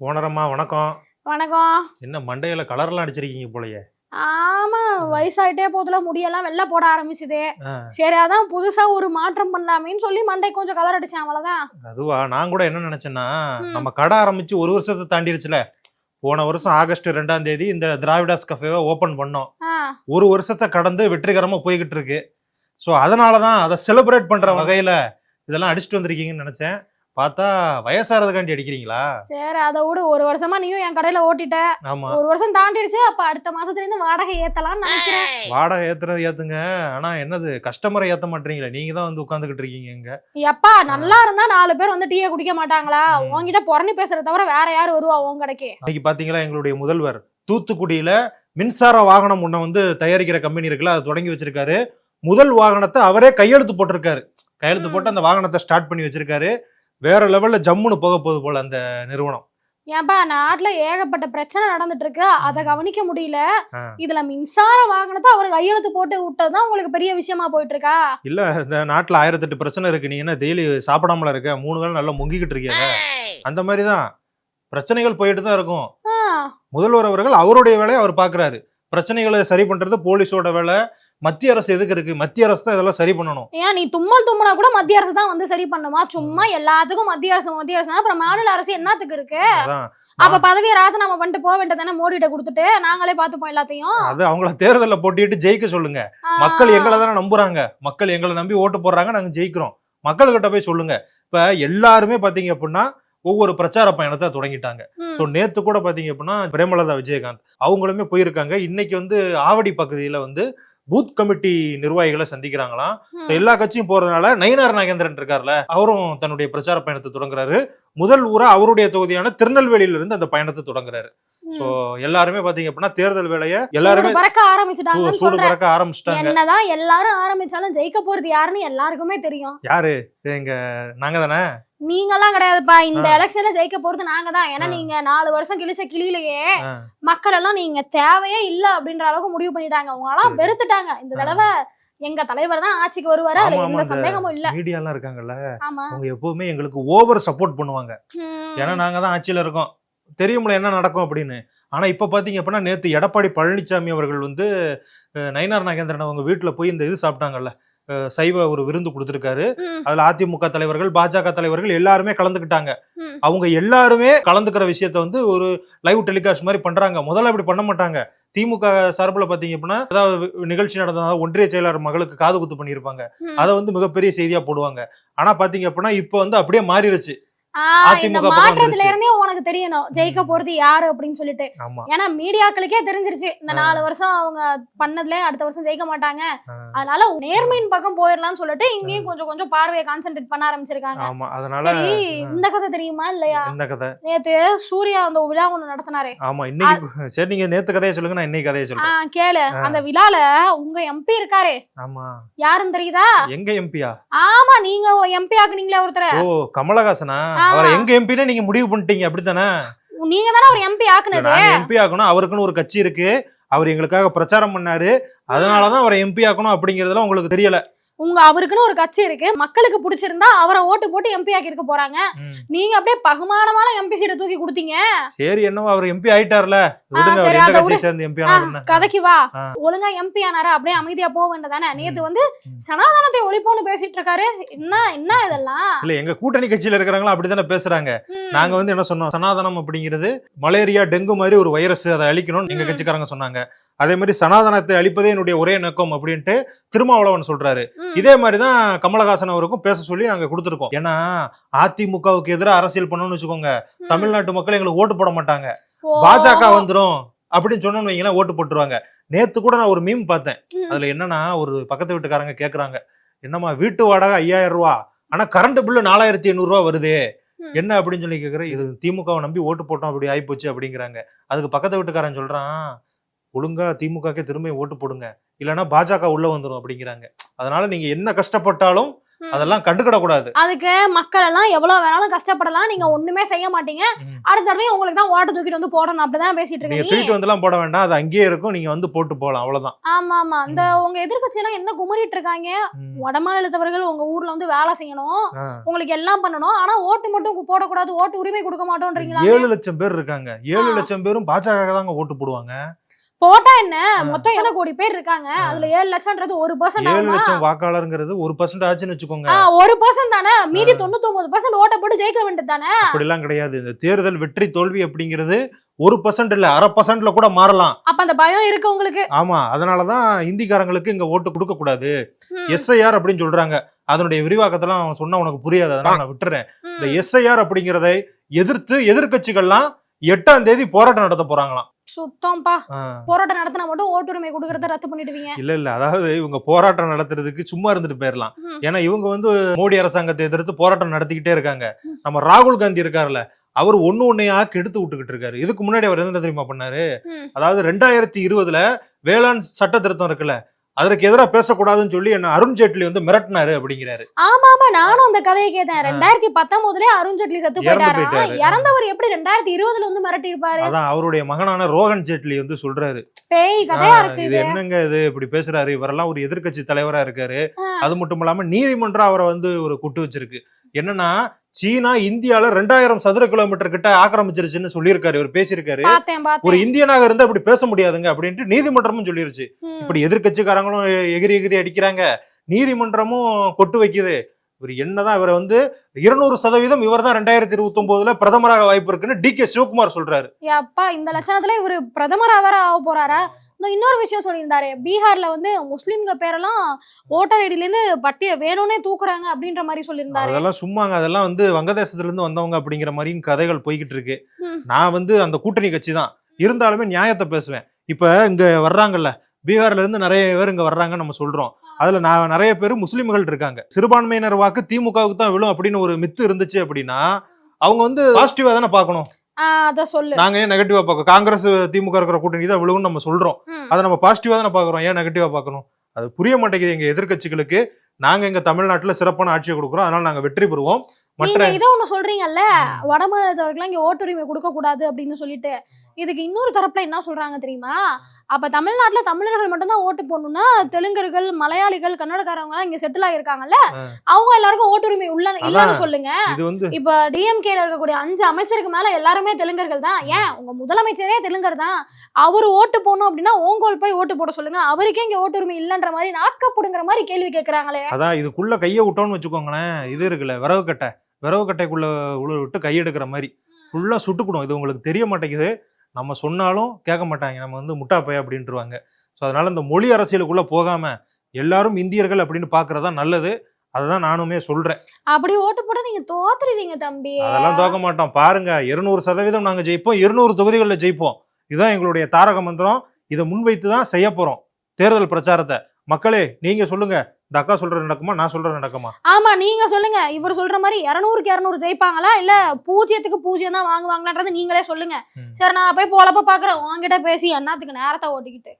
ஓனரம்மா வணக்கம். வணக்கம். என்ன மண்டையில கலர்லாம் அடிச்சிருக்கீங்க போலயே. ஆமா வயசாயிட்டே போதுல முடியெல்லாம் வெள்ள போட ஆரம்பிச்சுது. சரி அதான் புதுசா ஒரு மாற்றம் பண்ணலாமேன்னு சொல்லி மண்டை கொஞ்சம் கலர் அடிச்சேன் அவ்வளவுதான். அதுவா நான் கூட என்ன நினைச்சேன்னா. நம்ம கடை ஆரம்பிச்சு ஒரு வருஷத்தை தாண்டிருச்சுல. போன வருஷம் ஆகஸ்ட் ரெண்டாம் தேதி இந்த திராவிடாஸ் கஃபேவை ஓபன் பண்ணோம். ஒரு வருஷத்தை கடந்து வெற்றிகரமா போய்கிட்டு இருக்கு. ஸோ அதனால தான் அதை செலிப்ரேட் பண்ற வகையில இதெல்லாம் அடிச்சுட்டு வந்திருக்கீங்கன்னு நினைச்சேன். பார்த்தா வயசாகிறதுக்காண்டி அடிக்கிறீங்களா? சரி அதை விட. ஒரு வருஷமா நீயும் என் கடையில ஓட்டிட்ட. ஆமா. ஒரு வருஷம் தாண்டிடுச்சு. அப்ப அடுத்த மாசத்துல இருந்து வாடகை ஏத்தலாம்னு நினைக்கிறேன். வாடகை ஏத்துறது ஏத்துங்க. ஆனா என்னது கஸ்டமரை ஏத்த மாட்டீங்களே? நீங்க தான் வந்து உட்காந்துக்கிட்டு இருக்கீங்க இங்க. எப்பா நல்லா இருந்தா நாலு பேர் வந்து டீயை குடிக்க மாட்டாங்களா? ம். உன்கிட்ட புறணி பேசுறத தவிர வேற யாரு வருவா உன் கடைக்கு? இன்னைக்கு பாத்தீங்களா எங்களுடைய முதல்வர் தூத்துக்குடியில மின்சார வாகனம் ஒண்ண வந்து தயாரிக்கிற கம்பெனி இருக்குல்ல அது தொடங்கி வச்சிருக்காரு. முதல் வாகனத்தை அவரே கையெழுத்து போட்டிருக்காரு. கையெழுத்து. போட்டு அந்த வாகனத்தை ஸ்டார்ட் பண்ணி வச்சிருக்காரு. வேற லெவல்ல ஜம்முன்னு போக போகுது போல அந்த நிறுவனம். ஏன்பா நாட்டுல ஏகப்பட்ட பிரச்சனை நடந்துட்டு இருக்கு அதை கவனிக்க முடியல. இதுல மின்சார வாகனத்தை அவர் கையெழுத்து போட்டு விட்டதுதான் உங்களுக்கு பெரிய விஷயமா போயிட்டு இருக்கா இல்ல இந்த நாட்டுல ஆயிரத்தெட்டு பிரச்சனை இருக்கு. நீ என்ன டெய்லி சாப்பிடாமல இருக்க? மூணு வேளை நல்லா முங்கிக்கிட்டு இருக்கியா அந்த மாதிரி தான் பிரச்சனைகள் போயிட்டு தான் இருக்கும் முதல்வர் அவர்கள் அவருடைய வேலையை அவர் பாக்குறாரு. பிரச்சனைகளை சரி பண்றது போலீஸோட வேலை. மத்திய அரசு எதுக்கு இருக்கு? மத்திய அரசு தான் இதெல்லாம் சரி பண்ணணும். ஏன் நீ தும்மல் தும்முனா கூட மத்திய அரசு தான் வந்து சரி பண்ணுமா சும்மா எல்லாத்துக்கும் மத்திய அரசு மத்திய அரசு அப்புறம் மாநில அரசு என்னத்துக்கு இருக்கு? அப்ப பதவியை ராஜினாமா பண்ணிட்டு போக வேண்டியதானே மோடிட்ட கொடுத்துட்டு நாங்களே பாத்துப்போம் எல்லாத்தையும். அது அவங்கள தேர்தல்ல போட்டிட்டு ஜெயிக்க சொல்லுங்க. மக்கள் எங்களை தானே நம்புறாங்க. மக்கள் எங்களை நம்பி ஓட்டு போடுறாங்க நாங்க ஜெயிக்கிறோம். மக்கள்கிட்ட போய் சொல்லுங்க. இப்ப எல்லாருமே பாத்தீங்க அப்படின்னா ஒவ்வொரு பிரச்சார பயணத்தை தொடங்கிட்டாங்க. சோ நேத்து கூட பாத்தீங்க அப்படின்னா பிரேமலதா விஜயகாந்த் அவங்களுமே போயிருக்காங்க. இன்னைக்கு வந்து ஆவடி பகுதியில வந்து பூத் கமிட்டி நிர்வாகிகளை சந்திக்கிறாங்களாம் எல்லா கட்சியும் போறதுனால நயினார் நாகேந்திரன் இருக்கார்ல அவரும் தன்னுடைய பிரச்சார பயணத்தை தொடங்குறாரு. முதல் ஊரா அவருடைய தொகுதியான திருநெல்வேலியில இருந்து அந்த பயணத்தை தொடங்குறாரு. சோ எல்லாருமே பாத்தீங்க அப்படின்னா தேர்தல் வேலையை எல்லாருமே பறக்க ஆரம்பிச்சுட்டாங்கன்னு சூடு பறக்க ஆரம்பிச்சிட்டாங்க. என்னதான் எல்லாரும் ஆரம்பிச்சாலும் ஜெயிக்க போறது யாருன்னு எல்லாருக்குமே தெரியும். யாரு? எங்க நாங்க தானே? நீங்கெல்லாம் கிடையாதுப்பா இந்த. எலெக்ஷன்ல ஜெயிக்க போறது நாங்க தான் ஏன்னா. நீங்க நாலு வருஷம் கிழிச்ச கிளியிலேயே. மக்கள் எல்லாம் நீங்க தேவையே இல்ல அப்படின்ற அளவுக்கு முடிவு பண்ணிட்டாங்க உங்களெல்லாம் சரி. வெறுத்துட்டாங்க இந்த. தடவை எங்க தலைவர் தான் ஆட்சிக்கு வருவாரு அதுல எந்த சந்தேகமும் இல்ல மீடியா எல்லாம் இருக்காங்கல்ல அவங்க எப்பவுமே எங்களுக்கு ஓவர் சப்போர்ட் பண்ணுவாங்க. ஏன்னா நாங்க தான் ஆட்சியில இருக்கோம் தெரியும்ல என்ன நடக்கும் அப்படின்னு ஆனா இப்ப பாத்தீங்க அப்படின்னா நேத்து எடப்பாடி பழனிசாமி அவர்கள் வந்து நயினார் நாகேந்திரன் அவங்க வீட்டுல போய் இந்த இது சாப்பிட்டாங்கல்ல சைவ ஒரு விருந்து கொடுத்திருக்காரு. அதுல அதிமுக தலைவர்கள் பாஜக தலைவர்கள் எல்லாருமே கலந்துக்கிட்டாங்க. அவங்க எல்லாருமே கலந்துக்கிற விஷயத்த வந்து ஒரு லைவ் டெலிகாஸ்ட் மாதிரி பண்றாங்க. முதல்ல இப்படி பண்ண மாட்டாங்க. திமுக சார்பில் பாத்தீங்க அப்படின்னா ஏதாவது வி- நிகழ்ச்சி நடந்தா ஒன்றிய செயலாளர் மகளுக்கு காது குத்து பண்ணியிருப்பாங்க. அதை வந்து மிகப்பெரிய செய்தியா போடுவாங்க. ஆனா பாத்தீங்க அப்படின்னா இப்போ வந்து அப்படியே மாறிடுச்சு இந்த மாற்றத்துல. இருந்தே உனக்கு தெரியணும். ஜெயிக்க. போறது யாரு அப்படின்னு சொல்லிட்டு. ஏன்னா மீடியாக்களுக்கே தெரிஞ்சிருச்சு. இந்த ஆ. நாலு வருஷம் அவங்க பண்ணதுல அடுத்த வருஷம் ஜெயிக்க மாட்டாங்க. ஆ, அதனால நேர்மையின் பக்கம் போயிடலாம்னு சொல்லிட்டு இங்கேயும் கொஞ்சம் கொஞ்சம் பார்வையை கான்சென்ட்ரேட் பண்ண ஆரம்பிச்சிருக்காங்க. சரி இந்த கதை தெரியுமா இல்லையா? இந்த கதை. நேத்து சூர்யா அந்த விழா ஒண்ணு நடத்தினாரே. ஆமா இன்னைக்கு சரி நீங்க நேத்து கதையை சொல்லுங்க நான் இன்னைக்கு கதையை ஆ, சொல்றேன் கேளு அந்த விழால உங்க எம்பி இருக்காரே. ஆமா. யாருன்னு தெரியுதா? எங்க எம்பியா ஆமா நீங்க எம்பி ஆக்குனீங்களே ஒருத்தர. ஓ கமலஹாசனா. அவர் எங்க எம்பினே நீங்க முடிவு பண்ணிட்டீங்க அப்படித்தானே? நீங்க தானே ஒரு எம்பி ஆக்குனது? எம்பி ஆக்கணும் அவருக்குன்னு ஒரு கட்சி இருக்கு. அவர் எங்களுக்காக பிரச்சாரம் பண்ணாரு. அதனாலதான் அவரை எம்பி ஆக்கணும் அப்படிங்கறதுலாம் உங்களுக்கு தெரியல. உங்க அவருக்குன்னு ஒரு கட்சி இருக்கு. மக்களுக்கு பிடிச்சிருந்தா அவரை ஓட்டு போட்டு எம்பி ஆக்கி இருக்க போறாங்க. நீங்க அப்படியே பகுமானமான எம்பி சீட்டை தூக்கி கொடுத்தீங்க. சரி என்னவோ அவர் எம்பி ஆயிட்டார்ல. கதைக்கு வா. ஒழுங்கா எம்பி ஆனாரா? அப்படியே அமைதியா போக வேண்டியதானே நேத்து வந்து. சனாதனத்தை ஒழிப்போன்னு பேசிட்டு இருக்காரு. என்ன என்ன இதெல்லாம்? இல்ல எங்க கூட்டணி கட்சியில இருக்கிறவங்களும் அப்படித்தானே பேசுறாங்க. நாங்க வந்து என்ன சொன்னோம்? சனாதனம் அப்படிங்கிறது மலேரியா டெங்கு மாதிரி ஒரு வைரஸ் அதை அழிக்கணும்னு எங்க ம். கட்சிக்காரங்க சொன்னாங்க. அதே மாதிரி சனாதனத்தை அழிப்பதே என்னுடைய ஒரே நோக்கம் அப்படின்ட்டு திருமாவளவன் சொல்றாரு. இதே மாதிரிதான் கமலஹாசன் அவருக்கும் பேச சொல்லி நாங்க கொடுத்துருக்கோம். ஏன்னா அதிமுகவுக்கு எதிராக அரசியல் பண்ணணும்னு வச்சுக்கோங்க. தமிழ்நாட்டு மக்கள் எங்களுக்கு ஓட்டு போட மாட்டாங்க. பாஜக வந்துரும் அப்படின்னு சொன்னோம்னு வைங்களேன் ஓட்டு போட்டுருவாங்க. நேத்து கூட நான் ஒரு மீம் பார்த்தேன். அதுல என்னன்னா ஒரு பக்கத்து வீட்டுக்காரங்க கேக்குறாங்க. என்னம்மா வீட்டு வாடகை ஐயாயிரம் ரூபா ஆனா கரண்ட் பில்லு நாலாயிரத்தி எண்ணூறு ரூபா வருதே. என்ன அப்படின்னு சொல்லி கேக்குறேன் இது திமுகவை நம்பி ஓட்டு போட்டோம் அப்படி ஆயிப்போச்சு அப்படிங்கிறாங்க. அதுக்கு பக்கத்து வீட்டுக்காரன் சொல்றான் ஒழுங்கா திமுகக்கே திரும்ப ஓட்டு போடுங்க. இல்லைன்னா பாஜக உள்ள வந்துரும் அப்படிங்கிறாங்க. அதனால நீங்க என்ன கஷ்டப்பட்டாலும். அதெல்லாம் கண்டுக்கிட கூடாது அதுக்கு மக்கள் எல்லாம் எவ்வளவு வேணாலும் கஷ்டப்படலாம். நீங்க ஒண்ணுமே செய்ய மாட்டீங்க. அடுத்த தடவை உங்களுக்கு தான் ஓட்ட தூக்கிட்டு வந்து போடணும். அப்படிதான் பேசிட்டு நீங்க இருக்க நீ தூக்கிட்டு வந்துலாம் போட வேண்டாம். அது அங்கேயே இருக்கும். நீங்க வந்து போட்டு போகலாம். அவ்வளவுதான். ஆமா ஆமா இந்த உங்க எதிர்க்கட்சி எல்லாம் என்ன குமரிட்டு இருக்காங்க. வடமாநிலத்தவர்கள் உங்க ஊர்ல வந்து வேலை செய்யணும். உங்களுக்கு எல்லாம் பண்ணணும். ஆனா ஓட்டு மட்டும் போடக்கூடாது. ஓட்டு உரிமை கொடுக்க மாட்டோன்றீங்களா ஏழு லட்சம் பேர் இருக்காங்க. ஏழு. லட்சம் பேரும் பாஜக தாங்க ஓட்டு போடுவாங்க. போட்டா என்ன? மொத்தம் எத்தனை கோடி பேர் இருக்காங்க? அதுல ஏழு லட்சம்ன்றது ஒரு பர்சன்ட் ஏழு லட்சம் வாக்காளருங்கிறது ஒரு பர்சன்ட் ஆச்சுன்னு வச்சுக்கோங்க. ஒரு பர்சன்ட் தானே? மீதி தொண்ணூத்தி பர்சன்ட் ஓட்ட போட்டு ஜெயிக்க வேண்டியது தானே? அப்படிலாம் கிடையாது. இந்த தேர்தல் வெற்றி தோல்வி அப்படிங்கிறது ஒரு பர்சன்ட் இல்ல அரை பர்சன்ட்ல கூட மாறலாம். அப்ப அந்த பயம் இருக்கு உங்களுக்கு? ஆமா அதனாலதான் இந்திக்காரங்களுக்கு இங்க ஓட்டு கொடுக்க கூடாது. எஸ்ஐஆர் அப்படின்னு சொல்றாங்க. அதனுடைய விரிவாக்கத்தெல்லாம் அவன் சொன்னா உனக்கு புரியாது. அதனால நான் விட்டுறேன். இந்த எஸ்ஐஆர் அப்படிங்கிறதை எதிர்த்து எதிர்க்கட்சிகள்லாம் எட்டாம் தேதி போராட்டம் நடத்த போறாங்களாம். சுத்தம்ப்பா. போராட்டம் நடத்தினா மட்டும் ஓட்டுரிமை கொடுக்கறத ரத்து பண்ணிடுவீங்க இல்ல இல்ல அதாவது இவங்க போராட்டம் நடத்துறதுக்கு சும்மா இருந்துட்டு போயிடலாம். ஏன்னா இவங்க வந்து மோடி அரசாங்கத்தை எதிர்த்து போராட்டம் நடத்திக்கிட்டே இருக்காங்க. நம்ம ராகுல் காந்தி இருக்காருல்ல அவர் ஒண்ணு ஒன்னையா கெடுத்து விட்டுக்கிட்டு இருக்காரு இதுக்கு முன்னாடி அவர் என்ன தெரியுமா பண்ணாரு. அதாவது ரெண்டாயிரத்தி இருபதுல வேளாண் சட்ட திருத்தம் இருக்குல்ல அதற்கு எதிராக பேசக்கூடாதுன்னு சொல்லி என்ன அருண் ஜேட்லி வந்து மிரட்டினாரு அப்படிங்கிறாரு. ஆமா ஆமா நானும் அந்த கதையை கேட்டேன். ரெண்டாயிரத்தி பத்தொன்பதுலயே அருண் ஜேட்லி செத்து போயிட்டாரா. இறந்தவர் எப்படி ரெண்டாயிரத்தி இருபதுல வந்து மிரட்டி இருப்பாரு அதான் அவருடைய மகனான ரோஹன் ஜேட்லி வந்து சொல்றாரு. பேய் கதையா இருக்கு இது என்னங்க இது? இப்படி பேசுறாரு. இவரெல்லாம் ஒரு எதிர்க்கட்சி தலைவரா இருக்காரு. அது மட்டும் இல்லாம நீதிமன்றம் அவரை வந்து ஒரு குட்டு வச்சிருக்கு. என்னன்னா சீனா இந்தியால ரெண்டாயிரம் சதுர கிலோமீட்டர் கிட்ட ஆக்கிரமிச்சிருச்சுன்னு சொல்லியிருக்காரு. இவர் பேசியிருக்காரு. ஒரு இந்தியனாக இருந்தா இப்படி பேச முடியாதுங்க அப்படின்ட்டு நீதிமன்றமும் சொல்லிருச்சு. இப்படி எதிர்க்கட்சிக்காரங்களும் எகிரி எகிரி அடிக்கிறாங்க. நீதிமன்றமும் கொட்டு வைக்குது. இவர் என்னதான் இவரை வந்து இருநூறு சதவீதம் இவர் தான் ரெண்டாயிரத்தி இருபத்தி ஒன்பதுல பிரதமராக வாய்ப்பு இருக்குன்னு டி கே சிவகுமார் சொல்றாரு. அப்பா இந்த லட்சணத்துல இவரு பிரதமரா வேற ஆக போறாரா? இந்த இன்னொரு விஷயம் சொல்லியிருந்தாரு. பீகார்ல வந்து முஸ்லிம்க பேரெல்லாம் ஓட்டர் ஐடில இருந்து பட்டிய வேணும்னே தூக்குறாங்க அப்படின்ற மாதிரி சொல்லியிருந்தாரு. அதெல்லாம் சும்மாங்க அதெல்லாம் வந்து வங்கதேசத்துல இருந்து வந்தவங்க அப்படிங்கிற மாதிரியும் கதைகள் போய்கிட்டு இருக்கு. நான் வந்து அந்த கூட்டணி கட்சி தான். இருந்தாலுமே நியாயத்தை பேசுவேன். இப்ப இங்க வர்றாங்கல்ல பீகார்ல இருந்து நிறைய பேர் இங்க வர்றாங்க நம்ம சொல்றோம். அதுல நான் நிறைய பேர் முஸ்லிம்கள் இருக்காங்க. சிறுபான்மையினர் வாக்கு திமுகவுக்கு தான் விழும் அப்படின்னு ஒரு மித்து இருந்துச்சு அப்படின்னா அவங்க வந்து பாசிட்டிவா தானே பார்க்கணும். அத சொல்லு. நாங்க ஏன் நெகட்டிவா பார்க்கணும் காங்கிரஸ் திமுக இருக்கிற கூட்டணி தான் விழுவும்னு நம்ம சொல்றோம். அதை நம்ம பாசிட்டிவா தானே பார்க்கறோம். ஏன் நெகட்டிவா பார்க்கணும்? அது புரிய மாட்டேங்குது எங்க எதிர்க்கட்சிகளுக்கு. நாங்க எங்க தமிழ்நாட்டுல சிறப்பான ஆட்சியை கொடுக்குறோம். அதனால நாங்க வெற்றி பெறுவோம். மற்ற நீங்க இதை ஒண்ணு சொல்றீங்கல்ல? வட மாநிலத்தவர்களுக்கு இங்க ஓட்டுரிமை கொடுக்க கூடாது அப்படின்னு சொல்லிட்டு. இதுக்கு இன்னொரு தரப்புல என்ன சொல்றாங்க தெரியுமா? அப்ப தமிழ்நாட்டுல தமிழர்கள் மட்டும்தான் ஓட்டு போடணும்னா தெலுங்கர்கள் மலையாளிகள் கன்னடக்காரங்க எல்லாம் இங்க செட்டில் ஆகிருக்காங்கல்ல. அவங்க எல்லாருக்கும் ஓட்டுரிமை உள்ள இல்லன்னு சொல்லுங்க. இப்ப டிஎம்கேல இருக்கக்கூடிய அஞ்சு அமைச்சருக்கு மேல எல்லாருமே தெலுங்கர்கள் தான். ஏன்? உங்க முதலமைச்சரே தெலுங்கர் தான். அவர் ஓட்டு போடணும் அப்படின்னா ஓங்கோல் போய் ஓட்டு போட சொல்லுங்க. அவருக்கே இங்க ஓட்டுரிமை இல்லன்ற மாதிரி நாட்கப்படுங்கிற மாதிரி கேள்வி கேக்குறாங்களே. அதான் இதுக்குள்ள கையை விட்டோம்னு வச்சுக்கோங்களேன். இது இருக்குல்ல விறகு கட்டை. விறகு கட்டைக்குள்ள உள்ள விட்டு கை எடுக்கிற மாதிரி. ஃபுல்லா சுட்டுக்கணும் இது உங்களுக்கு தெரிய மாட்டேங்குது. நம்ம சொன்னாலும் கேட்க மாட்டாங்க. நம்ம வந்து முட்டா பைய அப்படின்ட்டுருவாங்க ஸோ அதனால இந்த மொழி அரசியலுக்குள்ள போகாம எல்லாரும் இந்தியர்கள் அப்படின்னு பாக்குறதா நல்லது. அதுதான் நானுமே சொல்றேன். அப்படி ஓட்டு போட்டா நீங்க தோத்துருவீங்க தம்பி. அதெல்லாம் தோக்க மாட்டோம். பாருங்க இருநூறு சதவீதம் நாங்க ஜெயிப்போம். இருநூறு தொகுதிகளில் ஜெயிப்போம். இதுதான் எங்களுடைய தாரக மந்திரம். இதை முன்வைத்து தான் செய்ய போறோம். தேர்தல் பிரச்சாரத்தை. மக்களே நீங்க சொல்லுங்க. இந்த அக்கா சொல்றது நடக்குமா நான் சொல்றது நடக்குமா? ஆமா நீங்க சொல்லுங்க. இவர் சொல்ற மாதிரி இருநூறுக்கு இருநூறு ஜெயிப்பாங்களா? இல்ல பூஜ்ஜியத்துக்கு பூஜ்ஜியம் தான் வாங்குவாங்களான்றது நீங்களே சொல்லுங்க. சரி நான் போய் போலப்ப பாக்குறேன். உங்ககிட்ட பேசி என்னத்துக்கு நேரத்தை ஓட்டிக்கிட்டு?